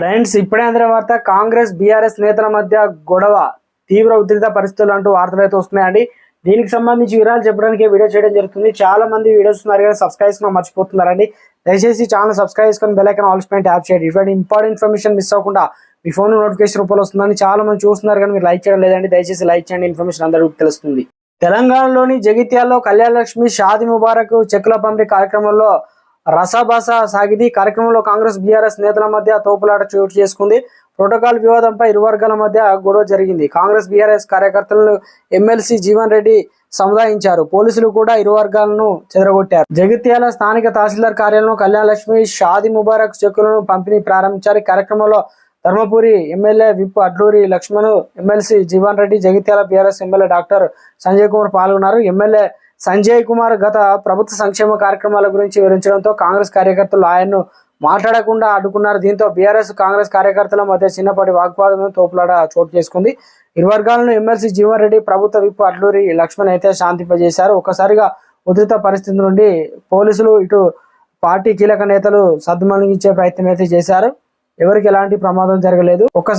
Friends ఇప్పుడే అందిన వార్త కాంగ్రెస్ బీఆర్ఎస్ నేతల మధ్య గొడవ తీవ్ర ఉద్రిక్త పరిస్థితులు అంటూ వార్తలు అయితే వస్తున్నాయండి. దీనికి సంబంధించి వివరాలు చెప్పడానికి వీడియో చేయడం జరుగుతుంది. చాలా మంది వీడియోస్ ఉన్నారు కానీ సబ్స్క్రైబ్ చేసుకుని మర్చిపోతున్నారండి. దయచేసి ఛానల్ సబ్స్క్రైబ్ చేసుకుని బెల్లైకన్ ఐకాన్ ఆల్ చేయండి. ఇటువంటి ఇంపార్టెంట్ ఇన్ఫర్మేషన్ మిస్ అవ్వకుండా మీ ఫోన్ నోటిఫికేషన్ రూపంలో వస్తుందని చాలా మంది చూస్తున్నారు కానీ మీరు లైక్ చేయడం లేదండి. దయచేసి లైక్ చేయండి. ఇన్ఫర్మేషన్ అందరికీ తెలుస్తుంది. తెలంగాణలోని జగిత్యాల్లో కళ్యాణ లక్ష్మి షాది ముబారక్ చెక్కుల పంపిణీ కార్యక్రమంలో రసాభాస సాగింది కార్యక్రమంలో కాంగ్రెస్ బీఆర్ఎస్ నేతల మధ్య తోపులాట చోటు చేసుకుంది. ప్రోటోకాల్ వివాదంపై ఇరు వర్గాల మధ్య గొడవ జరిగింది. కాంగ్రెస్ బీఆర్ఎస్ కార్యకర్తలను ఎమ్మెల్సీ జీవన్ రెడ్డి సముదాయించారు. పోలీసులు కూడా ఇరు వర్గాలను చెదరగొట్టారు. జగిత్యాల స్థానిక తహసీల్దార్ కార్యాలయంలో కళ్యాణలక్ష్మి షాది ముబారక్ చెక్కులను పంపిణీ ప్రారంభించారు. కార్యక్రమంలో Dharmapuri MLA whip Adluri Laxman MLC Jeevan Reddy Jagtial BRS MLA doctor Sanjay Kumar పాల్గొన్నారు. ఎమ్మెల్యే సంజయ్ కుమార్ గత ప్రభుత్వ సంక్షేమ కార్యక్రమాల గురించి వివరించడంతో కాంగ్రెస్ కార్యకర్తలు ఆయన్ను మాట్లాడకుండా అడ్డుకున్నారు. దీంతో బీఆర్ఎస్ కాంగ్రెస్ కార్యకర్తల మధ్య చిన్నపాటి వాగ్వాదం తోపులాట చోటు చేసుకుంది. ఇరు వర్గాలను ఎమ్మెల్సీ జీవన్ రెడ్డి ప్రభుత్వ విప్ అడ్లూరి లక్ష్మణ్ అయితే శాంతింపజేశారు. ఒక్కసారిగా ఉధృత పరిస్థితి నుండి పోలీసులు ఇటు పార్టీ కీలక నేతలు సద్దుమణిగించే ప్రయత్నం అయితే చేశారు. ఎవరికి ఎలాంటి ప్రమాదం జరగలేదు. ఒక్కసారి